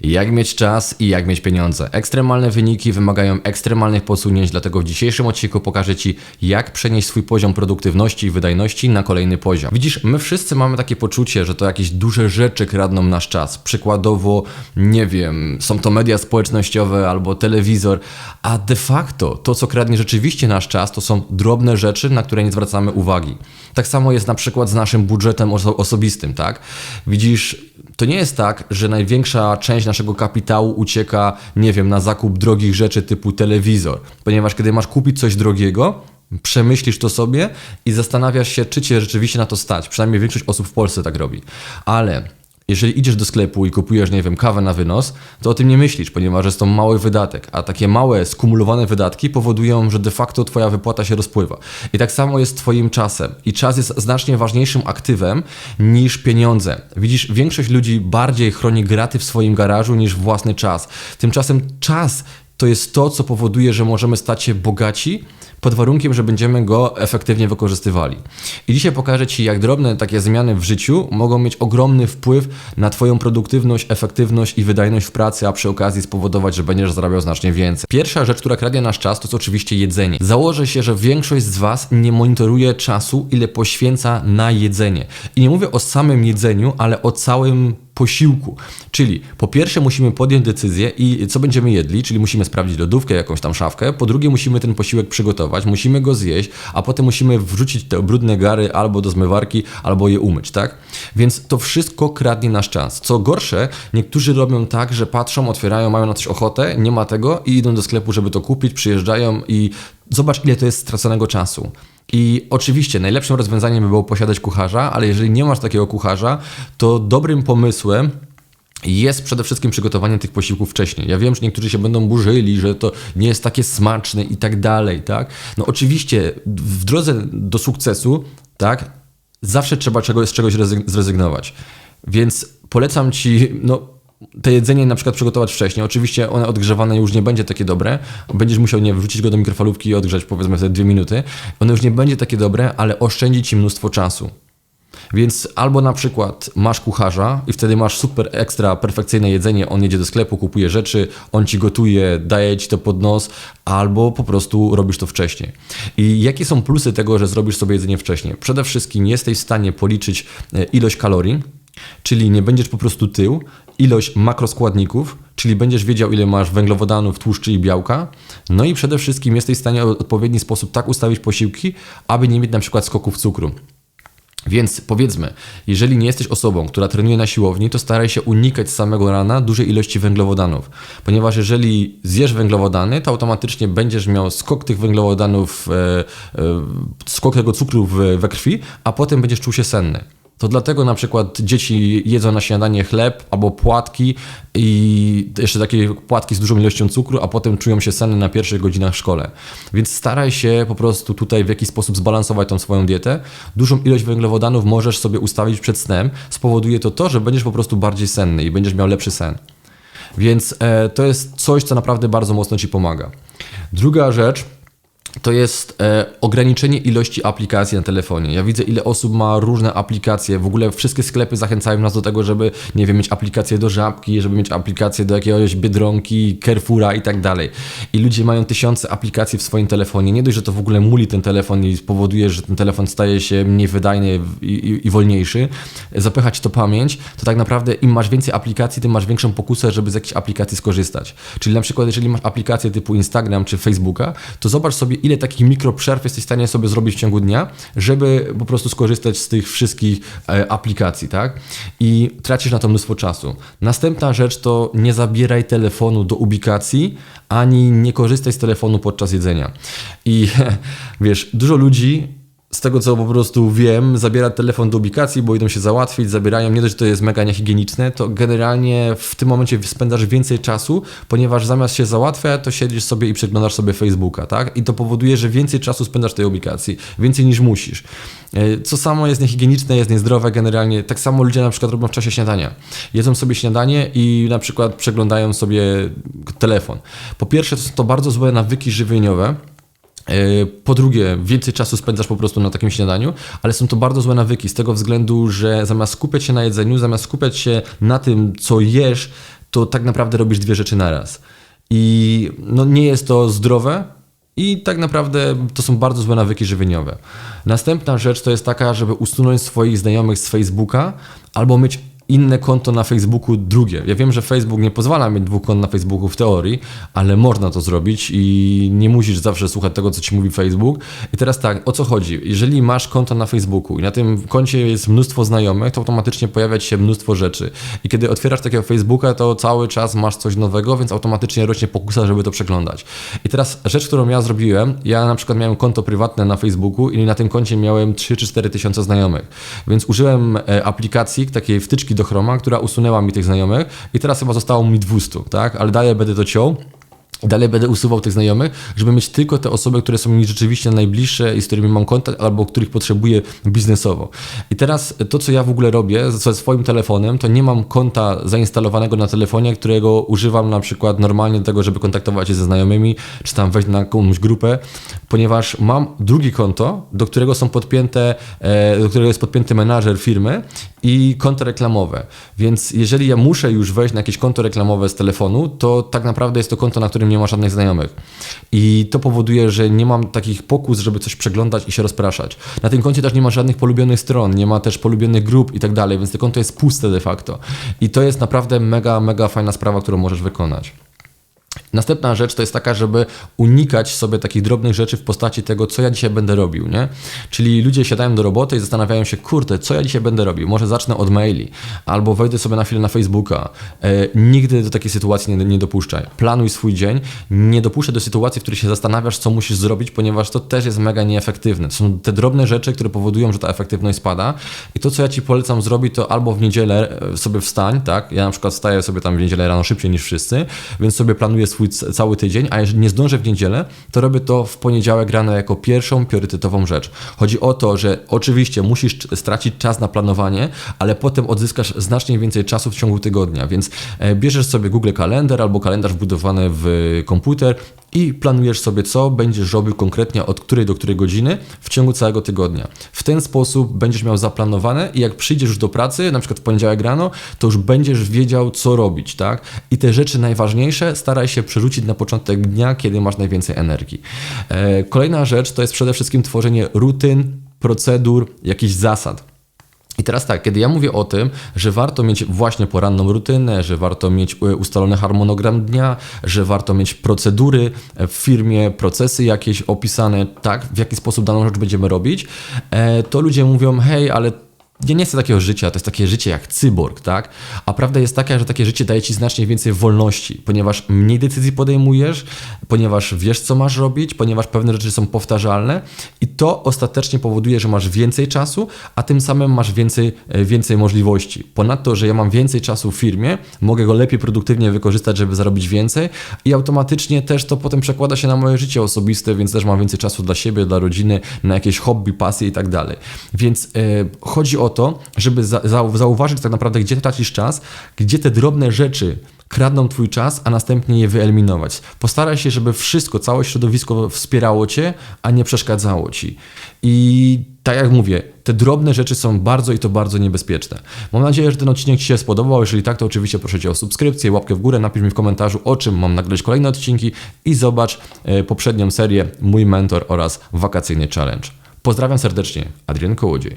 Jak mieć czas i jak mieć pieniądze. Ekstremalne wyniki wymagają ekstremalnych posunięć, dlatego w dzisiejszym odcinku pokażę Ci, jak przenieść swój poziom produktywności i wydajności na kolejny poziom. Widzisz, my wszyscy mamy takie poczucie, że to jakieś duże rzeczy kradną nasz czas. Przykładowo, nie wiem, są to media społecznościowe albo telewizor, a de facto to, co kradnie rzeczywiście nasz czas, to są drobne rzeczy, na które nie zwracamy uwagi. Tak samo jest na przykład z naszym budżetem oso osobistym, tak? Widzisz, to nie jest tak, że największa część naszego kapitału ucieka, nie wiem, na zakup drogich rzeczy typu telewizor, ponieważ kiedy masz kupić coś drogiego, przemyślisz to sobie i zastanawiasz się, czy cię rzeczywiście na to stać. Przynajmniej większość osób w Polsce tak robi. Ale jeżeli idziesz do sklepu i kupujesz, nie wiem, kawę na wynos, to o tym nie myślisz, ponieważ jest to mały wydatek, a takie małe, skumulowane wydatki powodują, że de facto twoja wypłata się rozpływa. I tak samo jest z twoim czasem. I czas jest znacznie ważniejszym aktywem niż pieniądze. Widzisz, większość ludzi bardziej chroni graty w swoim garażu niż własny czas. Tymczasem czas to jest to, co powoduje, że możemy stać się bogaci pod warunkiem, że będziemy go efektywnie wykorzystywali. I dzisiaj pokażę Ci, jak drobne takie zmiany w życiu mogą mieć ogromny wpływ na Twoją produktywność, efektywność i wydajność w pracy, a przy okazji spowodować, że będziesz zarabiał znacznie więcej. Pierwsza rzecz, która kradnie nasz czas, to jest oczywiście jedzenie. Założę się, że większość z Was nie monitoruje czasu, ile poświęca na jedzenie. I nie mówię o samym jedzeniu, ale o całym posiłku. Czyli po pierwsze musimy podjąć decyzję i co będziemy jedli, czyli musimy sprawdzić lodówkę, jakąś tam szafkę. Po drugie musimy ten posiłek przygotować, musimy go zjeść, a potem musimy wrzucić te brudne gary albo do zmywarki, albo je umyć, tak? Więc to wszystko kradnie nasz czas. Co gorsze, niektórzy robią tak, że patrzą, otwierają, mają na coś ochotę, nie ma tego i idą do sklepu, żeby to kupić, przyjeżdżają i zobacz ile to jest straconego czasu. I oczywiście najlepszym rozwiązaniem by było posiadać kucharza, ale jeżeli nie masz takiego kucharza, to dobrym pomysłem jest przede wszystkim przygotowanie tych posiłków wcześniej. Ja wiem, że niektórzy się będą burzyli, że to nie jest takie smaczne i tak dalej, tak? No oczywiście w drodze do sukcesu, tak, zawsze trzeba czegoś, z czegoś zrezygnować. Więc polecam Ci, no te jedzenie na przykład przygotować wcześniej. Oczywiście one odgrzewane już nie będzie takie dobre. Będziesz musiał nie wrzucić go do mikrofalówki i odgrzać powiedzmy wtedy dwie minuty. One już nie będzie takie dobre, ale oszczędzi ci mnóstwo czasu. Więc albo na przykład masz kucharza i wtedy masz super ekstra perfekcyjne jedzenie, on jedzie do sklepu, kupuje rzeczy, on ci gotuje, daje ci to pod nos, albo po prostu robisz to wcześniej. I jakie są plusy tego, że zrobisz sobie jedzenie wcześniej? Przede wszystkim jesteś w stanie policzyć e, ilość kalorii, czyli nie będziesz po prostu tył, ilość makroskładników, czyli będziesz wiedział, ile masz węglowodanów, tłuszczy i białka. No i przede wszystkim jesteś w stanie w odpowiedni sposób tak ustawić posiłki, aby nie mieć na przykład skoków cukru. Więc powiedzmy, jeżeli nie jesteś osobą, która trenuje na siłowni, to staraj się unikać z samego rana dużej ilości węglowodanów, ponieważ jeżeli zjesz węglowodany, to automatycznie będziesz miał skok tych węglowodanów, e, e, skok tego cukru we krwi, a potem będziesz czuł się senny. To dlatego na przykład dzieci jedzą na śniadanie chleb albo płatki i jeszcze takie płatki z dużą ilością cukru, a potem czują się senne na pierwszych godzinach w szkole. Więc staraj się po prostu tutaj w jakiś sposób zbalansować tą swoją dietę. Dużą ilość węglowodanów możesz sobie ustawić przed snem. Spowoduje to to, że będziesz po prostu bardziej senny i będziesz miał lepszy sen. Więc e, to jest coś, co naprawdę bardzo mocno Ci pomaga. Druga rzecz, to jest e, ograniczenie ilości aplikacji na telefonie. Ja widzę, ile osób ma różne aplikacje. W ogóle wszystkie sklepy zachęcają nas do tego, żeby, nie wiem, mieć aplikację do żabki, żeby mieć aplikację do jakiegoś Biedronki, Carrefoura i tak dalej. I ludzie mają tysiące aplikacji w swoim telefonie. Nie dość, że to w ogóle muli ten telefon i spowoduje, że ten telefon staje się mniej wydajny i, i, i wolniejszy, zapychać to pamięć, to tak naprawdę im masz więcej aplikacji, tym masz większą pokusę, żeby z jakiejś aplikacji skorzystać. Czyli na przykład, jeżeli masz aplikację typu Instagram czy Facebooka, to zobacz sobie, ile takich mikroprzerw jesteś w stanie sobie zrobić w ciągu dnia, żeby po prostu skorzystać z tych wszystkich e, aplikacji, tak? I tracisz na to mnóstwo czasu. Następna rzecz to nie zabieraj telefonu do ubikacji, ani nie korzystaj z telefonu podczas jedzenia. I wiesz, dużo ludzi z tego co po prostu wiem, zabiera telefon do ubikacji, bo idą się załatwić, zabierają. Nie dość, że to jest mega niehigieniczne, to generalnie w tym momencie spędzasz więcej czasu, ponieważ zamiast się załatwia, to siedzisz sobie i przeglądasz sobie Facebooka, tak? I to powoduje, że więcej czasu spędzasz w tej ubikacji, więcej niż musisz. E, co samo jest niehigieniczne, jest niezdrowe generalnie. Tak samo ludzie na przykład robią w czasie śniadania. Jedzą sobie śniadanie i na przykład przeglądają sobie telefon. Po pierwsze, to są to bardzo złe nawyki żywieniowe, po drugie, więcej czasu spędzasz po prostu na takim śniadaniu, ale są to bardzo złe nawyki z tego względu, że zamiast skupiać się na jedzeniu, zamiast skupiać się na tym, co jesz, to tak naprawdę robisz dwie rzeczy naraz. I no, nie jest to zdrowe, i tak naprawdę to są bardzo złe nawyki żywieniowe. Następna rzecz to jest taka, żeby usunąć swoich znajomych z Facebooka albo mieć inne konto na Facebooku drugie. Ja wiem, że Facebook nie pozwala mieć dwóch kont na Facebooku w teorii, ale można to zrobić i nie musisz zawsze słuchać tego, co ci mówi Facebook. I teraz tak, o co chodzi? Jeżeli masz konto na Facebooku i na tym koncie jest mnóstwo znajomych, to automatycznie pojawia się mnóstwo rzeczy. I kiedy otwierasz takiego Facebooka, to cały czas masz coś nowego, więc automatycznie rośnie pokusa, żeby to przeglądać. I teraz rzecz, którą ja zrobiłem, ja na przykład miałem konto prywatne na Facebooku i na tym koncie miałem 3 czy 4 tysiące znajomych. Więc użyłem e, aplikacji, takiej wtyczki do Chroma, która usunęła mi tych znajomych i teraz chyba zostało mi 200, tak? Ale dalej będę to ciął. Dalej będę usuwał tych znajomych, żeby mieć tylko te osoby, które są mi rzeczywiście najbliższe i z którymi mam kontakt, albo których potrzebuję biznesowo. I teraz to, co ja w ogóle robię ze swoim telefonem, to nie mam konta zainstalowanego na telefonie, którego używam na przykład normalnie do tego, żeby kontaktować się ze znajomymi, czy tam wejść na jakąś grupę, ponieważ mam drugie konto, do którego są podpięte, e, do którego jest podpięty menadżer firmy i konto reklamowe. Więc jeżeli ja muszę już wejść na jakieś konto reklamowe z telefonu, to tak naprawdę jest to konto, na którym nie ma żadnych znajomych. I to powoduje, że nie mam takich pokus, żeby coś przeglądać i się rozpraszać. Na tym koncie też nie ma żadnych polubionych stron, nie ma też polubionych grup i tak dalej, więc to konto jest puste de facto. I to jest naprawdę mega, mega fajna sprawa, którą możesz wykonać. Następna rzecz to jest taka, żeby unikać sobie takich drobnych rzeczy w postaci tego, co ja dzisiaj będę robił, nie? Czyli ludzie siadają do roboty i zastanawiają się, kurde, co ja dzisiaj będę robił? Może zacznę od maili, albo wejdę sobie na chwilę na Facebooka. E, nigdy do takiej sytuacji nie, nie dopuszczaj. Planuj swój dzień, nie dopuszczaj do sytuacji, w której się zastanawiasz, co musisz zrobić, ponieważ to też jest mega nieefektywne. To są te drobne rzeczy, które powodują, że ta efektywność spada i to, co ja Ci polecam zrobić, to albo w niedzielę e, sobie wstań, tak? Ja na przykład wstaję sobie tam w niedzielę rano szybciej niż wszyscy, więc sobie planuję swój swój cały tydzień, a jeżeli nie zdążę w niedzielę, to robię to w poniedziałek rano jako pierwszą priorytetową rzecz. Chodzi o to, że oczywiście musisz stracić czas na planowanie, ale potem odzyskasz znacznie więcej czasu w ciągu tygodnia, więc e, bierzesz sobie Google Kalender albo kalendarz wbudowany w komputer i planujesz sobie, co będziesz robił konkretnie od której do której godziny w ciągu całego tygodnia. W ten sposób będziesz miał zaplanowane i jak przyjdziesz już do pracy, na przykład w poniedziałek rano, to już będziesz wiedział, co robić, tak? I te rzeczy najważniejsze staraj się przerzucić na początek dnia, kiedy masz najwięcej energii. E, kolejna rzecz to jest przede wszystkim tworzenie rutyn, procedur, jakichś zasad. I teraz tak, kiedy ja mówię o tym, że warto mieć właśnie poranną rutynę, że warto mieć e, ustalony harmonogram dnia, że warto mieć procedury w firmie, procesy jakieś opisane, tak, w jaki sposób daną rzecz będziemy robić, e, to ludzie mówią, hej, ale ja nie chcę takiego życia, to jest takie życie jak cyborg, tak? A prawda jest taka, że takie życie daje ci znacznie więcej wolności, ponieważ mniej decyzji podejmujesz, ponieważ wiesz, co masz robić, ponieważ pewne rzeczy są powtarzalne i to ostatecznie powoduje, że masz więcej czasu, a tym samym masz więcej, e, więcej możliwości. Ponadto, że ja mam więcej czasu w firmie, mogę go lepiej produktywnie wykorzystać, żeby zarobić więcej i automatycznie też to potem przekłada się na moje życie osobiste, więc też mam więcej czasu dla siebie, dla rodziny, na jakieś hobby, pasje i tak dalej. Więc yy, chodzi o to, żeby za, za, zauważyć tak naprawdę, gdzie tracisz czas, gdzie te drobne rzeczy kradną twój czas, a następnie je wyeliminować. Postaraj się, żeby wszystko, całe środowisko wspierało cię, a nie przeszkadzało ci. I tak jak mówię, te drobne rzeczy są bardzo i to bardzo niebezpieczne. Mam nadzieję, że ten odcinek Ci się spodobał. Jeżeli tak, to oczywiście proszę Cię o subskrypcję, łapkę w górę, napisz mi w komentarzu, o czym mam nagrać kolejne odcinki i zobacz e, poprzednią serię Mój Mentor oraz Wakacyjny Challenge. Pozdrawiam serdecznie, Adrian Kołodziej.